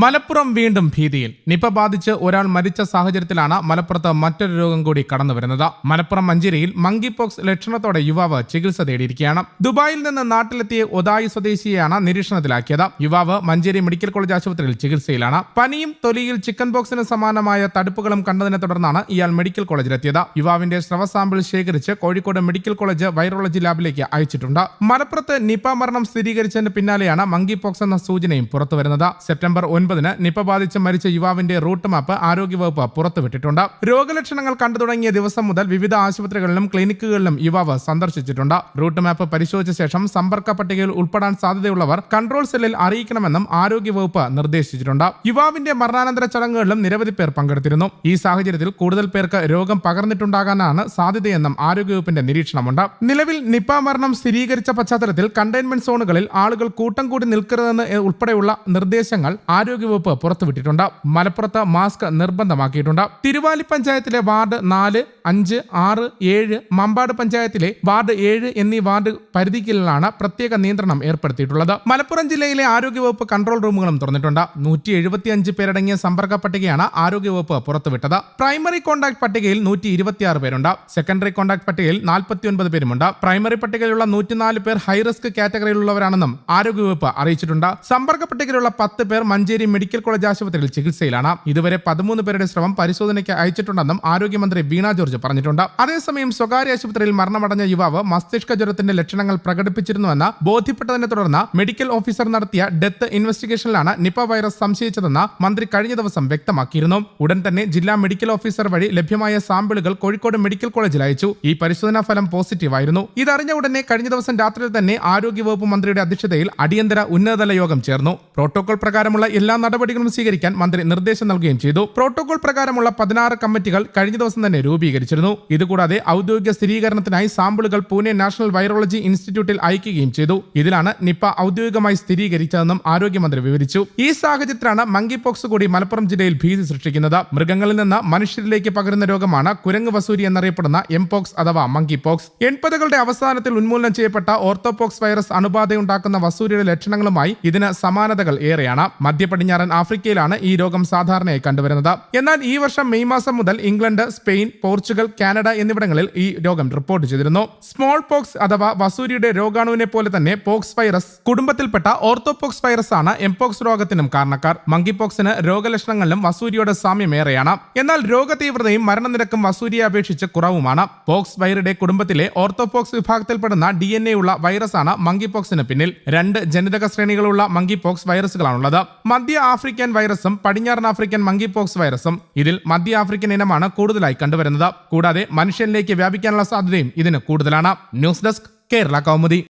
മലപ്പുറം വീണ്ടും ഭീതിയിൽ. നിപ ബാധിച്ച് ഒരാൾ മരിച്ച സാഹചര്യത്തിലാണ് മലപ്പുറത്ത് മറ്റൊരു രോഗം കൂടി കടന്നു വരുന്നത്. മലപ്പുറം മഞ്ചേരിയിൽ മങ്കി പോക്സ് ലക്ഷണത്തോടെ യുവാവ് ചികിത്സ തേടിയിരിക്കുകയാണ്. ദുബായിൽ നിന്ന് നാട്ടിലെത്തിയ ഒതായി സ്വദേശിയെയാണ് നിരീക്ഷണത്തിലാക്കിയത്. യുവാവ് മഞ്ചേരി മെഡിക്കൽ കോളേജ് ആശുപത്രിയിൽ ചികിത്സയിലാണ്. പനിയും തൊലിയിൽ ചിക്കൻ ബോക്സിന് സമാനമായ തടുപ്പുകളും കണ്ടതിനെ തുടർന്നാണ് ഇയാൾ മെഡിക്കൽ കോളേജിലെത്തിയത്. യുവാവിന്റെ സ്രവ സാമ്പിൾ ശേഖരിച്ച് കോഴിക്കോട് മെഡിക്കൽ കോളേജ് വൈറോളജി ലാബിലേക്ക് അയച്ചിട്ടുണ്ട്. മലപ്പുറത്ത് നിപ മരണം സ്ഥിരീകരിച്ചതിന് പിന്നാലെയാണ് മങ്കി പോക്സ് എന്ന സൂചനയും പുറത്തുവരുന്നത്. സെപ്റ്റംബർ ഒൻപതിന് നിപ ബാധിച്ച് മരിച്ച യുവാവിന്റെ റൂട്ട് മാപ്പ് ആരോഗ്യവകുപ്പ് പുറത്തുവിട്ടിട്ടുണ്ട്. രോഗലക്ഷണങ്ങൾ കണ്ടു തുടങ്ങിയ ദിവസം മുതൽ വിവിധ ആശുപത്രികളിലും ക്ലിനിക്കുകളിലും യുവാവ് സന്ദർശിച്ചിട്ടുണ്ട്. റൂട്ട് മാപ്പ് പരിശോധിച്ച ശേഷം സമ്പർക്ക പട്ടികയിൽ ഉൾപ്പെടാൻ സാധ്യതയുള്ളവർ കൺട്രോൾ സെല്ലിൽ അറിയിക്കണമെന്നും ആരോഗ്യവകുപ്പ് നിർദ്ദേശിച്ചിട്ടുണ്ട്. യുവാവിന്റെ മരണാനന്തര ചടങ്ങുകളിലും നിരവധി പേർ പങ്കെടുത്തിരുന്നു. ഈ സാഹചര്യത്തിൽ കൂടുതൽ പേർക്ക് രോഗം പകർന്നിട്ടുണ്ടാകാനാണ് സാധ്യതയെന്നും ആരോഗ്യവകുപ്പിന്റെ നിരീക്ഷണമുണ്ട്. നിലവിൽ നിപ മരണം സ്ഥിരീകരിച്ച പശ്ചാത്തലത്തിൽ കണ്ടെയ്ൻമെന്റ് സോണുകളിൽ ആളുകൾ കൂട്ടം കൂടി നിൽക്കരുതെന്ന് ഉൾപ്പെടെയുള്ള നിർദ്ദേശങ്ങൾ ആരോഗ്യവകുപ്പ് പുറത്തുവിട്ടിട്ടുണ്ട്. മലപ്പുറത്ത് മാസ്ക് നിർബന്ധമാക്കിയിട്ടുണ്ട്. തിരുവാലി പഞ്ചായത്തിലെ വാർഡ് നാല് അഞ്ച് ആറ് ഏഴ് മമ്പാട് പഞ്ചായത്തിലെ വാർഡ് ഏഴ് എന്നീ വാർഡ് പരിധികളിലാണ് പ്രത്യേക നിയന്ത്രണം ഏർപ്പെടുത്തിയിട്ടുള്ളത്. മലപ്പുറം ജില്ലയിലെ ആരോഗ്യവകുപ്പ് കൺട്രോൾ റൂമുകളും തുറന്നിട്ടുണ്ട്. നൂറ്റി എഴുപത്തിയഞ്ച് പേരടങ്ങിയ സമ്പർക്ക പട്ടികയാണ് ആരോഗ്യവകുപ്പ് പുറത്തുവിട്ടത്. പ്രൈമറി കോൺടാക്ട് പട്ടികയിൽ നൂറ്റി ഇരുപത്തിയാറ് പേരുണ്ട്. സെക്കൻഡറി കോൺടാക്ട് പട്ടികയിൽ നാൽപ്പത്തിയൊൻപത് പേരുമുണ്ട്. പ്രൈമറി പട്ടികയിലുള്ള നൂറ്റിനാല് പേർ ഹൈറിസ്ക് കാറ്റഗറിയിലുള്ളവരാണെന്നും ആരോഗ്യവകുപ്പ് അറിയിച്ചിട്ടുണ്ട്. സമ്പർക്ക പട്ടികയിലുള്ള പത്ത് പേർ മഞ്ചേരി മെഡിക്കൽ കോളേജ് ആശുപത്രിയിൽ ചികിത്സയിലാണ്. ഇതുവരെ പതിമൂന്ന് പേരുടെ ശ്രമം പരിശോധനയ്ക്ക് അയച്ചിട്ടുണ്ടെന്നും ആരോഗ്യമന്ത്രി വീണ ജോർജ് പറഞ്ഞിട്ടുണ്ട്. അതേസമയം സ്വകാര്യ ആശുപത്രിയിൽ മരണമടഞ്ഞ യുവാവ് മസ്തിഷ്ക ജ്വരത്തിന്റെ ലക്ഷണങ്ങൾ പ്രകടിപ്പിച്ചിരുന്നുവെന്ന് ബോധ്യപ്പെട്ടതിനെ തുടർന്ന് മെഡിക്കൽ ഓഫീസർ നടത്തിയ ഡെത്ത് ഇൻവെസ്റ്റിഗേഷനിലാണ് നിപ വൈറസ് സംശയിച്ചതെന്ന് മന്ത്രി കഴിഞ്ഞ ദിവസം വ്യക്തമാക്കിയിരുന്നു. ഉടൻ തന്നെ ജില്ലാ മെഡിക്കൽ ഓഫീസർ വഴി ലഭ്യമായ സാമ്പിളുകൾ കോഴിക്കോട് മെഡിക്കൽ കോളേജിൽ അയച്ചു. ഈ പരിശോധനാ ഫലം പോസിറ്റീവ് ആയിരുന്നു. ഇതറിഞ്ഞ ഉടനെ കഴിഞ്ഞ ദിവസം രാത്രി തന്നെ ആരോഗ്യവകുപ്പ് മന്ത്രിയുടെ അധ്യക്ഷതയിൽ അടിയന്തര ഉന്നതതല യോഗം ചേർന്നു. പ്രോട്ടോകോൾ പ്രകാരമുള്ള എല്ലാ നടപടികളും സ്വീകരിക്കാൻ മന്ത്രി നിർദ്ദേശം നൽകുകയും ചെയ്തു. പ്രോട്ടോകോൾ പ്രകാരമുള്ള പതിനാറ് കമ്മിറ്റികൾ കഴിഞ്ഞ ദിവസം തന്നെ രൂപീകരിച്ചിരുന്നു. ഇതുകൂടാതെ ഔദ്യോഗിക സ്ഥിരീകരണത്തിനായി സാമ്പിളുകൾ പൂനെ നാഷണൽ വൈറോളജി ഇൻസ്റ്റിറ്റ്യൂട്ടിൽ അയക്കുകയും ചെയ്തു. ഇതിലാണ് നിപ്പ ഔദ്യോഗികമായി സ്ഥിരീകരിച്ചതെന്നും ആരോഗ്യമന്ത്രി വിവരിച്ചു. ഈ സാഹചര്യത്തിലാണ് മങ്കി പോക്സ് കൂടി മലപ്പുറം ജില്ലയിൽ ഭീതി സൃഷ്ടിക്കുന്നത്. മൃഗങ്ങളിൽ നിന്ന് മനുഷ്യരിലേക്ക് പകരുന്ന രോഗമാണ് കുരങ്ങ് വസൂരി എന്നറിയപ്പെടുന്ന എംപോക്സ് അഥവാ മങ്കി പോക്സ് എൺപതുകളുടെ അവസാനത്തിൽ ഉന്മൂലനം ചെയ്യപ്പെട്ട ഓർത്തോപോക്സ് വൈറസ് അണുബാധയുണ്ടാക്കുന്ന വസൂരിയുടെ ലക്ഷണങ്ങളുമായി ഇതിന് സമാനതകൾ ഏറെയാണ്. മധ്യ പടിഞ്ഞാറൻ ആഫ്രിക്കയിലാണ് ഈ രോഗം സാധാരണയായി കണ്ടുവരുന്നത്. എന്നാൽ ഈ വർഷം മെയ് മാസം മുതൽ ഇംഗ്ലണ്ട് സ്പെയിൻ പോർച്ചുഗൽ കാനഡ എന്നിവിടങ്ങളിൽ ഈ രോഗം റിപ്പോർട്ട് ചെയ്തിരുന്നു. സ്മോൾ പോക്സ് അഥവാ വസൂരിയുടെ രോഗാണുവിനെ പോലെ തന്നെ പോക്സ് വൈറസ് കുടുംബത്തിൽപ്പെട്ട ഓർത്തോപോക്സ് വൈറസ് ആണ് എംപോക്സ് രോഗത്തിനും കാരണക്കാർ. മങ്കി പോക്സിന് രോഗലക്ഷണങ്ങളിലും വസൂരിയുടെ സാമ്യമേറെയാണ്. എന്നാൽ രോഗതീവ്രതയും മരണനിരക്കും വസൂരിയെ അപേക്ഷിച്ച് കുറവുമാണ്. പോക്സ് വൈറയുടെ കുടുംബത്തിലെ ഓർത്തോപോക്സ് വിഭാഗത്തിൽപ്പെടുന്ന ഡി എൻ എ ഉള്ള വൈറസാണ് മങ്കി പോക്സിന് പിന്നിൽ. രണ്ട് ജനിതക ശ്രേണികളുള്ള മങ്കി പോക്സ് വൈറസുകളാണുള്ളത് ആഫ്രിക്കൻ വൈറസും പടിഞ്ഞാറൻ ആഫ്രിക്കൻ മങ്കിപോക്സ് വൈറസും ഇതിൽ മധ്യ ആഫ്രിക്കൻ ഇനമാണ് കൂടുതലായി കണ്ടുവരുന്നത്. കൂടാതെ മനുഷ്യനിലേക്ക് വ്യാപിക്കാനുള്ള സാധ്യതയും ഇതിന് കൂടുതലാണ്. News desk Kerala Kaumudi.